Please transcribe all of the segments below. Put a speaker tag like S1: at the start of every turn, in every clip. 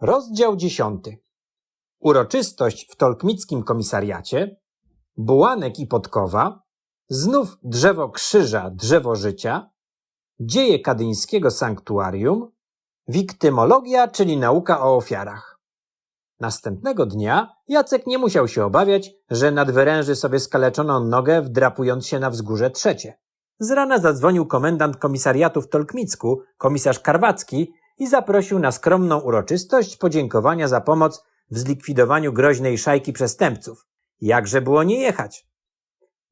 S1: Rozdział dziesiąty. Uroczystość w Tolkmickim komisariacie, Bułanek i Podkowa, znów drzewo krzyża, drzewo życia, dzieje kadyńskiego sanktuarium, wiktymologia, czyli nauka o ofiarach. Następnego dnia Jacek nie musiał się obawiać, że nadwyręży sobie skaleczoną nogę, wdrapując się na wzgórze trzecie. Z rana zadzwonił komendant komisariatu w Tolkmicku, komisarz Karwacki, i zaprosił na skromną uroczystość podziękowania za pomoc w zlikwidowaniu groźnej szajki przestępców. Jakże było nie jechać?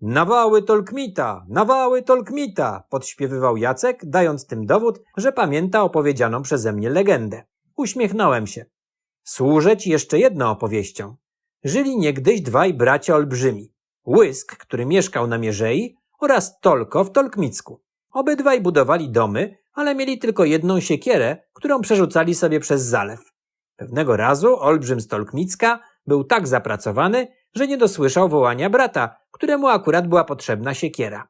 S1: Nawały Tolkmita, nawały Tolkmita, podśpiewywał Jacek, dając tym dowód, że pamięta opowiedzianą przeze mnie legendę. Uśmiechnąłem się. Służę ci jeszcze jedną opowieścią. Żyli niegdyś dwaj bracia olbrzymi. Łysk, który mieszkał na Mierzei oraz Tolko w Tolkmicku. Obydwaj budowali domy, ale mieli tylko jedną siekierę, którą przerzucali sobie przez zalew. Pewnego razu olbrzym z Tolkmicka był tak zapracowany, że nie dosłyszał wołania brata, któremu akurat była potrzebna siekiera.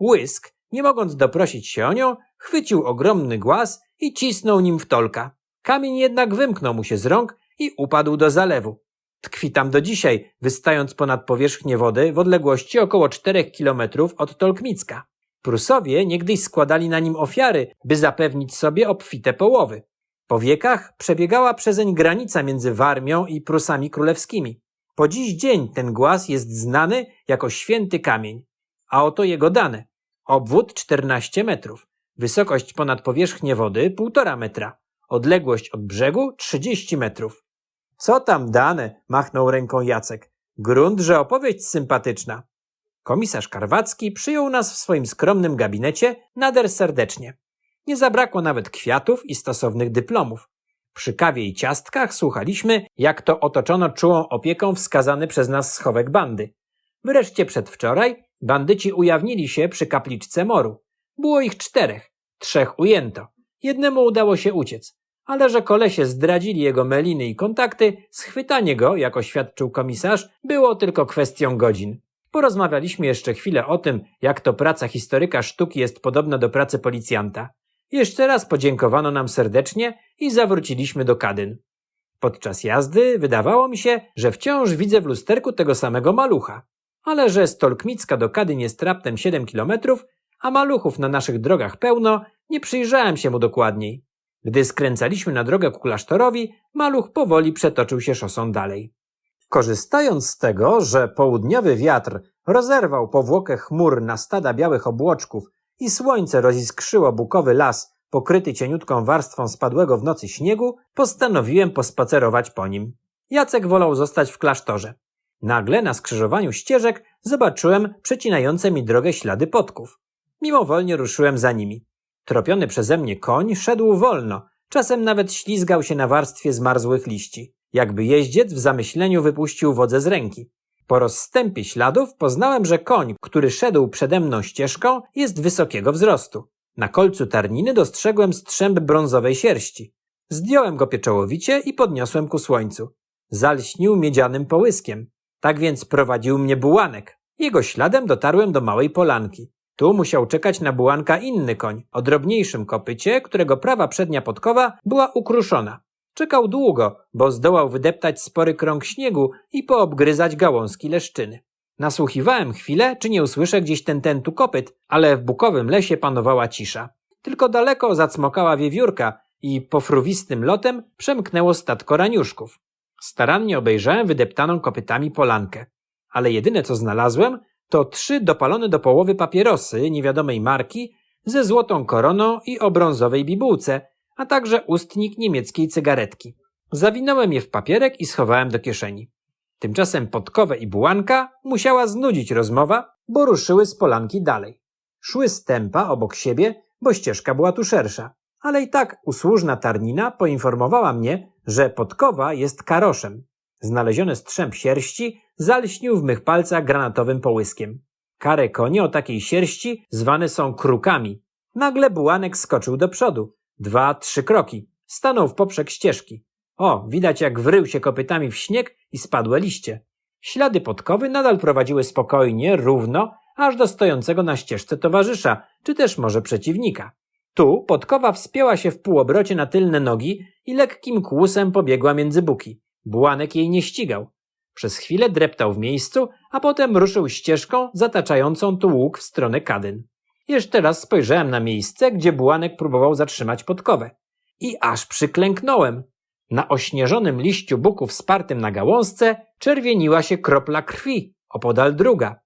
S1: Łysk, nie mogąc doprosić się o nią, chwycił ogromny głaz i cisnął nim w Tolka. Kamień jednak wymknął mu się z rąk i upadł do zalewu. Tkwi tam do dzisiaj, wystając ponad powierzchnię wody w odległości około 4 kilometrów od Tolkmicka. Prusowie niegdyś składali na nim ofiary, by zapewnić sobie obfite połowy. Po wiekach przebiegała przezeń granica między Warmią i Prusami królewskimi. Po dziś dzień ten głaz jest znany jako święty kamień. A oto jego dane. Obwód 14 metrów, wysokość ponad powierzchnię wody 1,5 metra, odległość od brzegu 30 metrów. Co tam dane? machnął ręką Jacek. Grunt, że opowieść sympatyczna. Komisarz Karwacki przyjął nas w swoim skromnym gabinecie nader serdecznie. Nie zabrakło nawet kwiatów i stosownych dyplomów. Przy kawie i ciastkach słuchaliśmy, jak to otoczono czułą opieką wskazany przez nas schowek bandy. Wreszcie przedwczoraj bandyci ujawnili się przy kapliczce moru. Było ich czterech, trzech ujęto. Jednemu udało się uciec, ale że kolesie zdradzili jego meliny i kontakty, schwytanie go, jak oświadczył komisarz, było tylko kwestią godzin. Porozmawialiśmy jeszcze chwilę o tym, jak to praca historyka sztuki jest podobna do pracy policjanta. Jeszcze raz podziękowano nam serdecznie i zawróciliśmy do Kadyn. Podczas jazdy wydawało mi się, że wciąż widzę w lusterku tego samego malucha. Ale że z Tolkmicka do Kadyn jest raptem 7 kilometrów, a maluchów na naszych drogach pełno, nie przyjrzałem się mu dokładniej. Gdy skręcaliśmy na drogę ku klasztorowi, maluch powoli przetoczył się szosą dalej. Korzystając z tego, że południowy wiatr rozerwał powłokę chmur na stada białych obłoczków i słońce roziskrzyło bukowy las pokryty cieniutką warstwą spadłego w nocy śniegu, postanowiłem pospacerować po nim. Jacek wolał zostać w klasztorze. Nagle na skrzyżowaniu ścieżek zobaczyłem przecinające mi drogę ślady podków. Mimowolnie ruszyłem za nimi. Tropiony przeze mnie koń szedł wolno, czasem nawet ślizgał się na warstwie zmarzłych liści. Jakby jeździec w zamyśleniu wypuścił wodze z ręki. Po rozstępie śladów poznałem, że koń, który szedł przede mną ścieżką, jest wysokiego wzrostu. Na kolcu tarniny dostrzegłem strzęp brązowej sierści. Zdjąłem go pieczołowicie i podniosłem ku słońcu. Zalśnił miedzianym połyskiem. Tak więc prowadził mnie bułanek. Jego śladem dotarłem do małej polanki. Tu musiał czekać na bułanka inny koń, o drobniejszym kopycie, którego prawa przednia podkowa była ukruszona. Czekał długo, bo zdołał wydeptać spory krąg śniegu i poobgryzać gałązki leszczyny. Nasłuchiwałem chwilę, czy nie usłyszę gdzieś ten ten tu kopyt, ale w bukowym lesie panowała cisza. Tylko daleko zacmokała wiewiórka i pofruwistym lotem przemknęło statko raniuszków. Starannie obejrzałem wydeptaną kopytami polankę. Ale jedyne co znalazłem, to trzy dopalone do połowy papierosy niewiadomej marki ze złotą koroną i o brązowej bibułce, a także ustnik niemieckiej cygaretki. Zawinąłem je w papierek i schowałem do kieszeni. Tymczasem Podkowę i Bułanka musiała znudzić rozmowa, bo ruszyły z polanki dalej. Szły stępa obok siebie, bo ścieżka była tu szersza. Ale i tak usłużna tarnina poinformowała mnie, że Podkowa jest karoszem. Znaleziony strzęp sierści zalśnił w mych palcach granatowym połyskiem. Kare konie o takiej sierści zwane są krukami. Nagle Bułanek skoczył do przodu. Dwa, trzy kroki. Stanął w poprzek ścieżki. O, widać jak wrył się kopytami w śnieg i spadłe liście. Ślady podkowy nadal prowadziły spokojnie, równo, aż do stojącego na ścieżce towarzysza, czy też może przeciwnika. Tu podkowa wspięła się w półobrocie na tylne nogi i lekkim kłusem pobiegła między buki. Bułanek jej nie ścigał. Przez chwilę dreptał w miejscu, a potem ruszył ścieżką zataczającą tu łuk w stronę kadyn. Jeszcze raz spojrzałem na miejsce, gdzie Bułanek próbował zatrzymać podkowę. I aż przyklęknąłem. Na ośnieżonym liściu buku wspartym na gałązce czerwieniła się kropla krwi, opodal druga.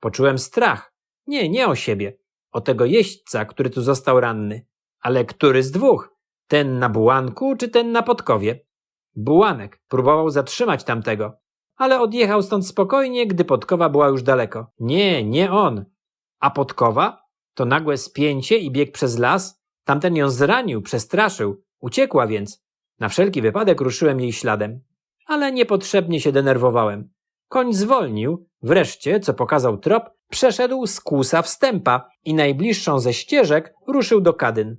S1: Poczułem strach. Nie, nie o siebie. O tego jeźdźca, który tu został ranny. Ale który z dwóch? Ten na bułanku czy ten na podkowie? Bułanek próbował zatrzymać tamtego, ale odjechał stąd spokojnie, gdy podkowa była już daleko. Nie, nie on. A podkowa? To nagłe spięcie i bieg przez las? Tamten ją zranił, przestraszył. Uciekła więc. Na wszelki wypadek ruszyłem jej śladem. Ale niepotrzebnie się denerwowałem. Koń zwolnił, wreszcie, co pokazał trop, przeszedł z kłusa wstępa i najbliższą ze ścieżek ruszył do kadyn.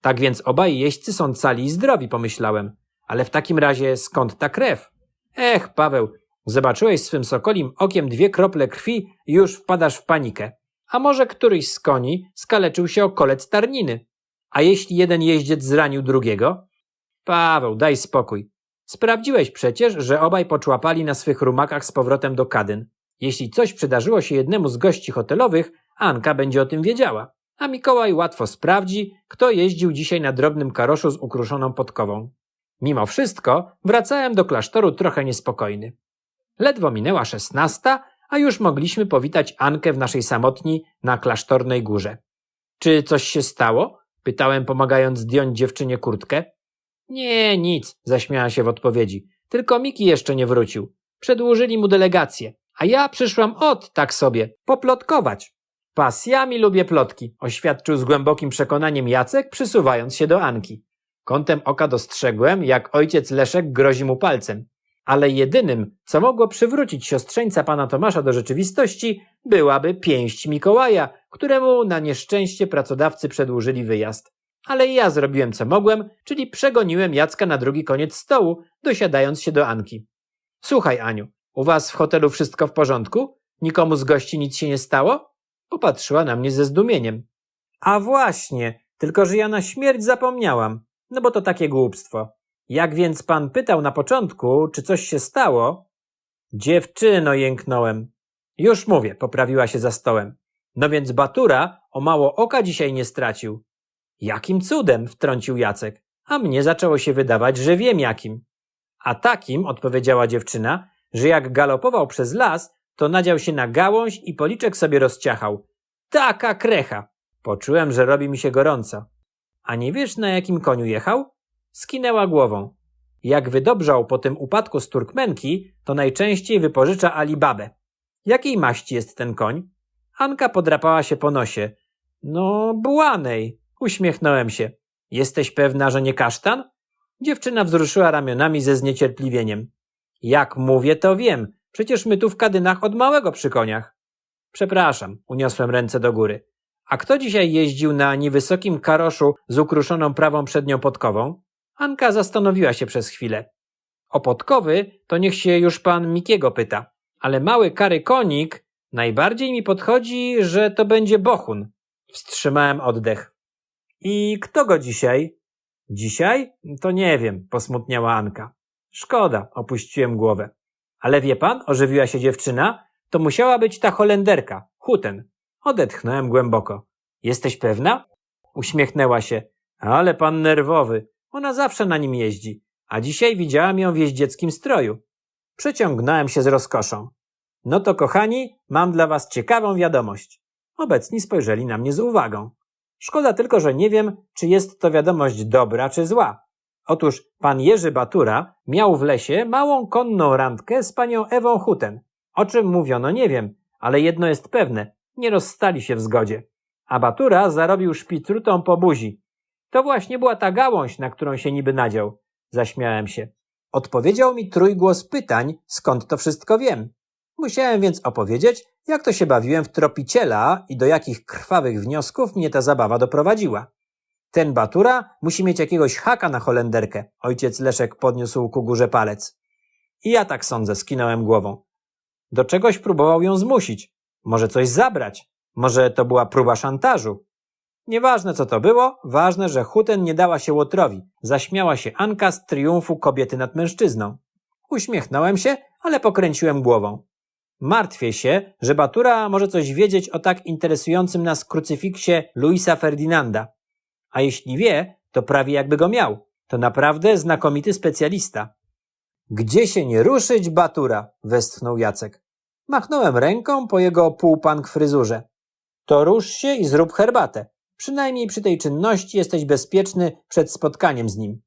S1: Tak więc obaj jeźdźcy są cali i zdrowi, pomyślałem. Ale w takim razie skąd ta krew? Ech, Paweł, zobaczyłeś swym sokolim okiem dwie krople krwi i już wpadasz w panikę. A może któryś z koni skaleczył się o kolec tarniny? A jeśli jeden jeździec zranił drugiego? Paweł, daj spokój. Sprawdziłeś przecież, że obaj poczłapali na swych rumakach z powrotem do kadyn. Jeśli coś przydarzyło się jednemu z gości hotelowych, Anka będzie o tym wiedziała. A Mikołaj łatwo sprawdzi, kto jeździł dzisiaj na drobnym karoszu z ukruszoną podkową. Mimo wszystko wracałem do klasztoru trochę niespokojny. Ledwo minęła szesnasta, a już mogliśmy powitać Ankę w naszej samotni na klasztornej górze. Czy coś się stało? Pytałem, pomagając zdjąć dziewczynie kurtkę. Nie, nic, zaśmiała się w odpowiedzi. Tylko Miki jeszcze nie wrócił. Przedłużyli mu delegację, a ja przyszłam od, tak sobie, poplotkować. Pasjami lubię plotki, oświadczył z głębokim przekonaniem Jacek, przysuwając się do Anki. Kątem oka dostrzegłem, jak ojciec Leszek grozi mu palcem. Ale jedynym, co mogło przywrócić siostrzeńca pana Tomasza do rzeczywistości, byłaby pięść Mikołaja, któremu na nieszczęście pracodawcy przedłużyli wyjazd. Ale ja zrobiłem co mogłem, czyli przegoniłem Jacka na drugi koniec stołu, dosiadając się do Anki. Słuchaj, Aniu, u was w hotelu wszystko w porządku? Nikomu z gości nic się nie stało? Popatrzyła na mnie ze zdumieniem. A właśnie, tylko że ja na śmierć zapomniałam. No bo to takie głupstwo. Jak więc pan pytał na początku, czy coś się stało? Dziewczyno, jęknąłem. Już mówię, poprawiła się za stołem. No więc Batura o mało oka dzisiaj nie stracił. Jakim cudem? wtrącił Jacek. A mnie zaczęło się wydawać, że wiem jakim. A takim, odpowiedziała dziewczyna, że jak galopował przez las, to nadział się na gałąź i policzek sobie rozciachał. Taka krecha! Poczułem, że robi mi się gorąco. A nie wiesz, na jakim koniu jechał? Skinęła głową. Jak wydobrzał po tym upadku z Turkmenki, to najczęściej wypożycza Alibabę. Jakiej maści jest ten koń? Anka podrapała się po nosie. No, bułanej. Uśmiechnąłem się. Jesteś pewna, że nie kasztan? Dziewczyna wzruszyła ramionami ze zniecierpliwieniem. Jak mówię, to wiem. Przecież my tu w kadynach od małego przy koniach. Przepraszam, uniosłem ręce do góry. A kto dzisiaj jeździł na niewysokim karoszu z ukruszoną prawą przednią podkową? Anka zastanowiła się przez chwilę. O podkowy to niech się już pan Mikiego pyta. Ale mały kary konik najbardziej mi podchodzi, że to będzie bochun. Wstrzymałem oddech. I kto go dzisiaj? Dzisiaj? To nie wiem, posmutniała Anka. Szkoda, opuściłem głowę. Ale wie pan, ożywiła się dziewczyna, to musiała być ta Holenderka, Huten. Odetchnąłem głęboko. Jesteś pewna? Uśmiechnęła się. Ale pan nerwowy. Ona zawsze na nim jeździ. A dzisiaj widziałam ją w jeździeckim stroju. Przeciągnąłem się z rozkoszą. No to kochani, mam dla was ciekawą wiadomość. Obecni spojrzeli na mnie z uwagą. Szkoda tylko, że nie wiem, czy jest to wiadomość dobra czy zła. Otóż pan Jerzy Batura miał w lesie małą konną randkę z panią Ewą Huten. O czym mówiono nie wiem, ale jedno jest pewne, nie rozstali się w zgodzie. A Batura zarobił szpitrutą po buzi. To właśnie była ta gałąź, na którą się niby nadział. Zaśmiałem się. Odpowiedział mi trójgłos pytań, skąd to wszystko wiem. Musiałem więc opowiedzieć, jak to się bawiłem w tropiciela i do jakich krwawych wniosków mnie ta zabawa doprowadziła. Ten Batura musi mieć jakiegoś haka na Holenderkę. Ojciec Leszek podniósł ku górze palec. I ja tak sądzę, skinąłem głową. Do czegoś próbował ją zmusić. Może coś zabrać. Może to była próba szantażu. Nieważne co to było, ważne, że Huten nie dała się Łotrowi. Zaśmiała się Anka z triumfu kobiety nad mężczyzną. Uśmiechnąłem się, ale pokręciłem głową. Martwię się, że Batura może coś wiedzieć o tak interesującym nas krucyfiksie Luisa Ferdynanda. A jeśli wie, to prawie jakby go miał. To naprawdę znakomity specjalista. Gdzie się nie ruszyć, Batura? westchnął Jacek. Machnąłem ręką po jego półpank fryzurze. To rusz się i zrób herbatę. Przynajmniej przy tej czynności jesteś bezpieczny przed spotkaniem z nim.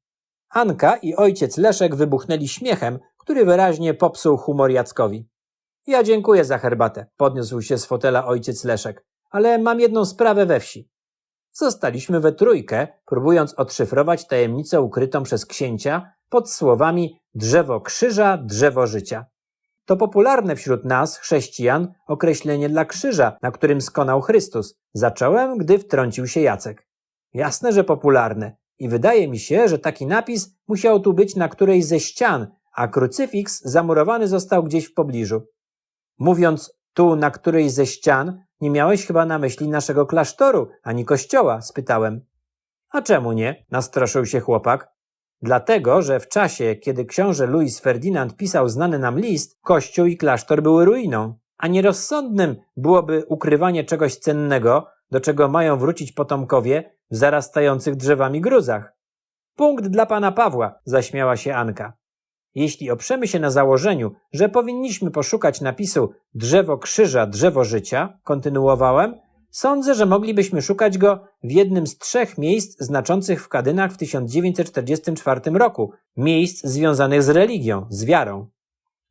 S1: Anka i ojciec Leszek wybuchnęli śmiechem, który wyraźnie popsuł humor Jackowi. Ja dziękuję za herbatę, podniósł się z fotela ojciec Leszek, ale mam jedną sprawę we wsi. Zostaliśmy we trójkę, próbując odszyfrować tajemnicę ukrytą przez księcia pod słowami drzewo krzyża, drzewo życia. To popularne wśród nas, chrześcijan, określenie dla krzyża, na którym skonał Chrystus. Zacząłem, gdy wtrącił się Jacek. Jasne, że popularne. I wydaje mi się, że taki napis musiał tu być na którejś ze ścian, a krucyfiks zamurowany został gdzieś w pobliżu. Mówiąc tu na którejś ze ścian, nie miałeś chyba na myśli naszego klasztoru, ani kościoła? spytałem. A czemu nie? nastroszył się chłopak. Dlatego, że w czasie, kiedy książę Louis Ferdinand pisał znany nam list, kościół i klasztor były ruiną, a nierozsądnym byłoby ukrywanie czegoś cennego, do czego mają wrócić potomkowie w zarastających drzewami gruzach. Punkt dla pana Pawła, zaśmiała się Anka. Jeśli oprzemy się na założeniu, że powinniśmy poszukać napisu drzewo krzyża, drzewo życia, kontynuowałem, sądzę, że moglibyśmy szukać go w jednym z trzech miejsc znaczących w Kadynach w 1944 roku, miejsc związanych z religią, z wiarą.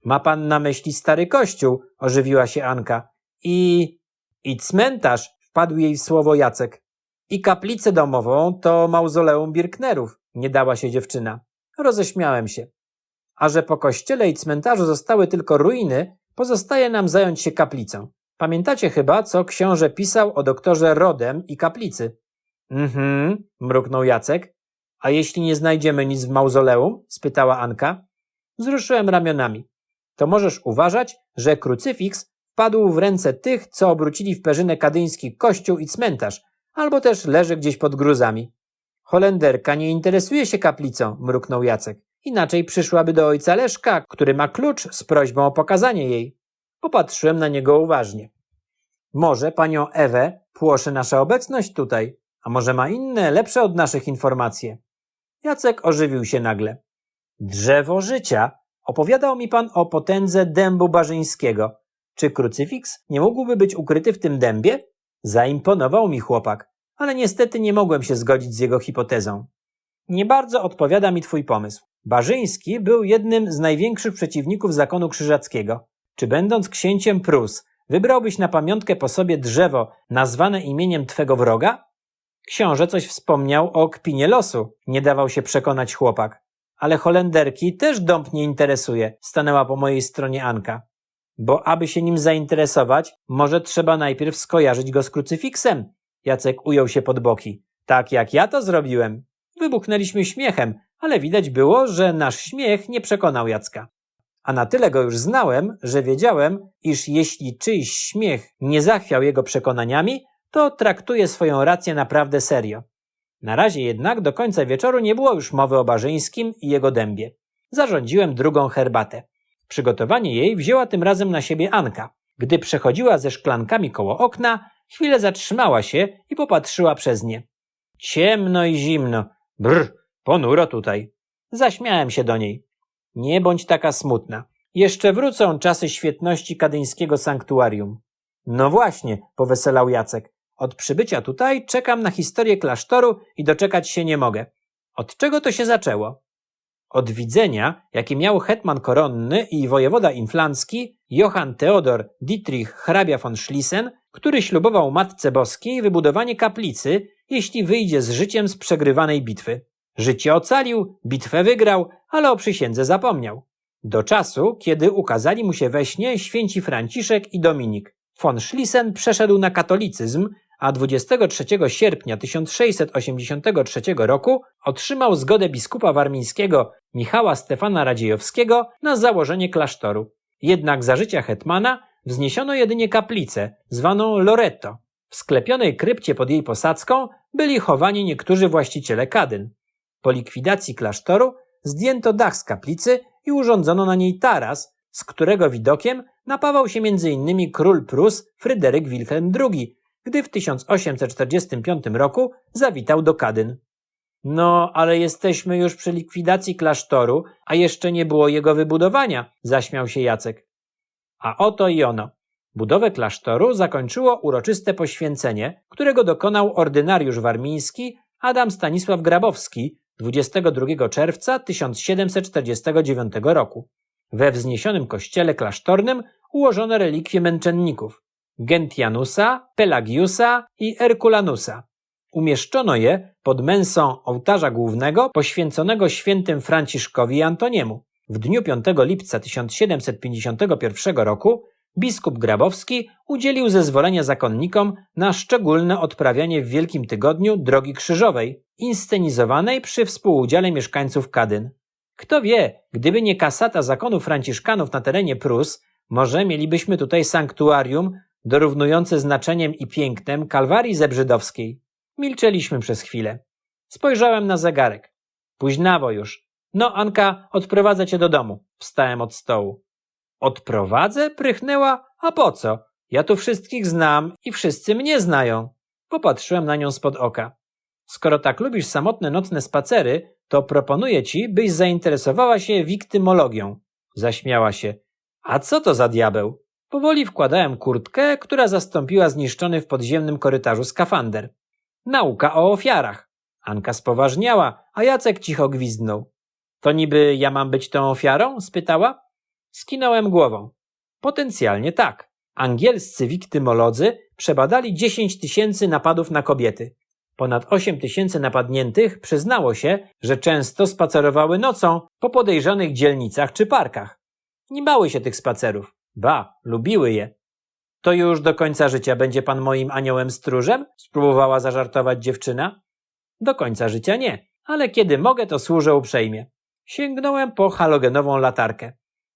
S1: Ma pan na myśli stary kościół, ożywiła się Anka. I... i cmentarz, wpadł jej w słowo Jacek. I kaplicę domową to mauzoleum Birknerów, nie dała się dziewczyna. Roześmiałem się. A że po kościele i cmentarzu zostały tylko ruiny, pozostaje nam zająć się kaplicą. Pamiętacie chyba, co książę pisał o doktorze Rodem i kaplicy? Mhm, mruknął Jacek. A jeśli nie znajdziemy nic w mauzoleum? spytała Anka. Wzruszyłem ramionami. To możesz uważać, że krucyfiks wpadł w ręce tych, co obrócili w perzynę kadyński kościół i cmentarz, albo też leży gdzieś pod gruzami. Holenderka nie interesuje się kaplicą, mruknął Jacek. Inaczej przyszłaby do ojca Leszka, który ma klucz z prośbą o pokazanie jej. Popatrzyłem na niego uważnie. Może panią Ewę płoszy nasza obecność tutaj, a może ma inne, lepsze od naszych informacje. Jacek ożywił się nagle. Drzewo życia. Opowiadał mi pan o potędze dębu barzyńskiego. Czy krucyfiks nie mógłby być ukryty w tym dębie? Zaimponował mi chłopak, ale niestety nie mogłem się zgodzić z jego hipotezą. Nie bardzo odpowiada mi twój pomysł. Barzyński był jednym z największych przeciwników zakonu krzyżackiego. Czy będąc księciem Prus, wybrałbyś na pamiątkę po sobie drzewo nazwane imieniem twego wroga? Książę coś wspomniał o kpinie losu, nie dawał się przekonać chłopak. Ale Holenderki też dąb nie interesuje, stanęła po mojej stronie Anka. Bo aby się nim zainteresować, może trzeba najpierw skojarzyć go z krucyfiksem. Jacek ujął się pod boki. Tak jak ja to zrobiłem. Wybuchnęliśmy śmiechem, ale widać było, że nasz śmiech nie przekonał Jacka. A na tyle go już znałem, że wiedziałem, iż jeśli czyjś śmiech nie zachwiał jego przekonaniami, to traktuje swoją rację naprawdę serio. Na razie jednak do końca wieczoru nie było już mowy o Barzyńskim i jego dębie. Zarządziłem drugą herbatę. Przygotowanie jej wzięła tym razem na siebie Anka. Gdy przechodziła ze szklankami koło okna, chwilę zatrzymała się i popatrzyła przez nie. Ciemno i zimno. Brr, ponuro tutaj. Zaśmiałem się do niej. Nie bądź taka smutna. Jeszcze wrócą czasy świetności kadyńskiego sanktuarium. No właśnie, poweselał Jacek. Od przybycia tutaj czekam na historię klasztoru i doczekać się nie mogę. Od czego to się zaczęło? Od widzenia, jakie miał hetman koronny i wojewoda inflancki Johann Theodor Dietrich hrabia von Schliessen, który ślubował Matce Boskiej wybudowanie kaplicy, jeśli wyjdzie z życiem z przegrywanej bitwy. Życie ocalił, bitwę wygrał, ale o przysiędze zapomniał. Do czasu, kiedy ukazali mu się we śnie święci Franciszek i Dominik. Von Schliessen przeszedł na katolicyzm, a 23 sierpnia 1683 roku otrzymał zgodę biskupa warmińskiego Michała Stefana Radziejowskiego na założenie klasztoru. Jednak za życia hetmana wzniesiono jedynie kaplicę, zwaną Loreto. W sklepionej krypcie pod jej posadzką byli chowani niektórzy właściciele kadyn. Po likwidacji klasztoru zdjęto dach z kaplicy i urządzono na niej taras, z którego widokiem napawał się m.in. król Prus Fryderyk Wilhelm II, gdy w 1845 roku zawitał do Kadyn. No, ale jesteśmy już przy likwidacji klasztoru, a jeszcze nie było jego wybudowania, zaśmiał się Jacek. A oto i ono. Budowę klasztoru zakończyło uroczyste poświęcenie, którego dokonał ordynariusz warmiński Adam Stanisław Grabowski 22 czerwca 1749 roku. We wzniesionym kościele klasztornym ułożono relikwie męczenników Gentianusa, Pelagiusa i Erkulanusa. Umieszczono je pod mensą ołtarza głównego poświęconego świętym Franciszkowi i Antoniemu. W dniu 5 lipca 1751 roku biskup Grabowski udzielił zezwolenia zakonnikom na szczególne odprawianie w Wielkim Tygodniu Drogi Krzyżowej, inscenizowanej przy współudziale mieszkańców Kadyn. Kto wie, gdyby nie kasata zakonu franciszkanów na terenie Prus, może mielibyśmy tutaj sanktuarium dorównujące znaczeniem i pięknem Kalwarii Zebrzydowskiej. Milczeliśmy przez chwilę. Spojrzałem na zegarek. Późnawo już. No, Anka, odprowadzę cię do domu. Wstałem od stołu. Odprowadzę? Prychnęła. A po co? Ja tu wszystkich znam i wszyscy mnie znają. Popatrzyłem na nią spod oka. Skoro tak lubisz samotne nocne spacery, to proponuję ci, byś zainteresowała się wiktymologią. Zaśmiała się. A co to za diabeł? Powoli wkładałem kurtkę, która zastąpiła zniszczony w podziemnym korytarzu skafander. Nauka o ofiarach. Anka spoważniała, a Jacek cicho gwizdnął. To niby ja mam być tą ofiarą? spytała. Skinąłem głową. Potencjalnie tak. Angielscy wiktymolodzy przebadali 10 tysięcy napadów na kobiety. Ponad 8 tysięcy napadniętych przyznało się, że często spacerowały nocą po podejrzanych dzielnicach czy parkach. Nie bały się tych spacerów. Ba, lubiły je. To już do końca życia będzie pan moim aniołem stróżem? Spróbowała zażartować dziewczyna. Do końca życia nie, ale kiedy mogę, to służę uprzejmie. Sięgnąłem po halogenową latarkę.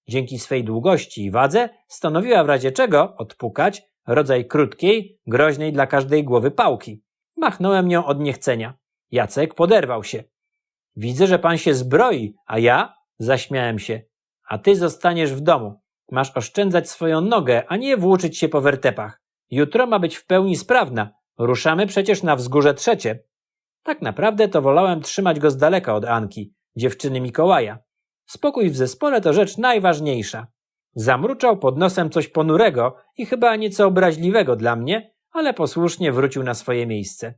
S1: Dzięki swej długości i wadze stanowiła w razie czego odpukać rodzaj krótkiej, groźnej dla każdej głowy pałki. Machnąłem nią od niechcenia. Jacek poderwał się. Widzę, że pan się zbroi, a ja? Zaśmiałem się. A ty zostaniesz w domu. Masz oszczędzać swoją nogę, a nie włóczyć się po wertepach. Jutro ma być w pełni sprawna. Ruszamy przecież na wzgórze trzecie. Tak naprawdę to wolałem trzymać go z daleka od Anki, dziewczyny Mikołaja. Spokój w zespole to rzecz najważniejsza. Zamruczał pod nosem coś ponurego i chyba nieco obraźliwego dla mnie, ale posłusznie wrócił na swoje miejsce.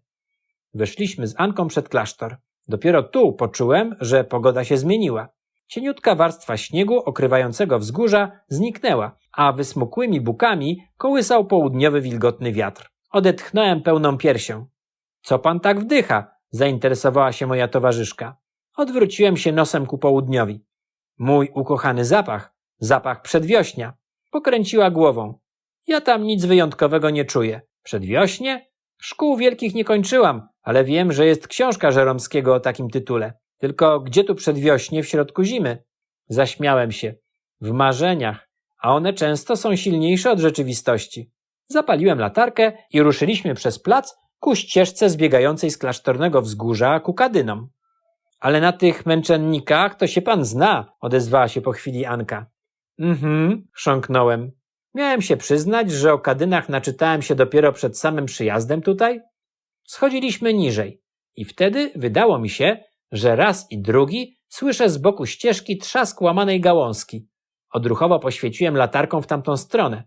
S1: Weszliśmy z Anką przed klasztor. Dopiero tu poczułem, że pogoda się zmieniła. Cieniutka warstwa śniegu okrywającego wzgórza zniknęła, a wysmukłymi bukami kołysał południowy wilgotny wiatr. Odetchnąłem pełną piersią. Co pan tak wdycha? zainteresowała się moja towarzyszka. Odwróciłem się nosem ku południowi. Mój ukochany zapach, zapach przedwiośnia. Pokręciła głową. Ja tam nic wyjątkowego nie czuję. Przedwiośnie? Szkół wielkich nie kończyłam, ale wiem, że jest książka Żeromskiego o takim tytule. Tylko gdzie tu przedwiośnie w środku zimy? Zaśmiałem się. W marzeniach, a one często są silniejsze od rzeczywistości. Zapaliłem latarkę i ruszyliśmy przez plac ku ścieżce zbiegającej z klasztornego wzgórza ku kadynom. Ale na tych męczennikach to się pan zna, odezwała się po chwili Anka. Mhm, chrząknąłem. Miałem się przyznać, że o kadynach naczytałem się dopiero przed samym przyjazdem tutaj. Schodziliśmy niżej i wtedy wydało mi się, że raz i drugi słyszę z boku ścieżki trzask łamanej gałązki. Odruchowo poświeciłem latarką w tamtą stronę.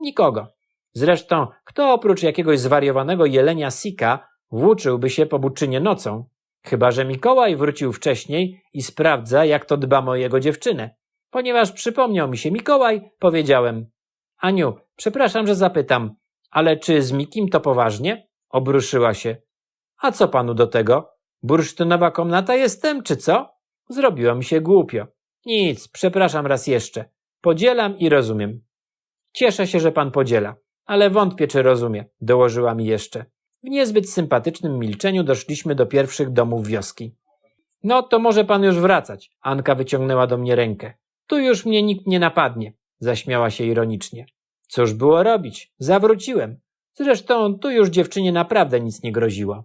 S1: Nikogo. Zresztą, kto oprócz jakiegoś zwariowanego jelenia Sika włóczyłby się po buczynie nocą? Chyba, że Mikołaj wrócił wcześniej i sprawdza, jak to dbamy o jego dziewczynę. Ponieważ przypomniał mi się Mikołaj, powiedziałem: Aniu, przepraszam, że zapytam, ale czy z Mikim to poważnie? Obruszyła się. A co panu do tego? Bursztynowa komnata jestem, czy co? Zrobiło mi się głupio. Nic, przepraszam raz jeszcze. Podzielam i rozumiem. Cieszę się, że pan podziela, ale wątpię, czy rozumie, dołożyła mi jeszcze. W niezbyt sympatycznym milczeniu doszliśmy do pierwszych domów wioski. No to może pan już wracać. Anka wyciągnęła do mnie rękę. Tu już mnie nikt nie napadnie, zaśmiała się ironicznie. Cóż było robić? Zawróciłem. Zresztą tu już dziewczynie naprawdę nic nie groziło.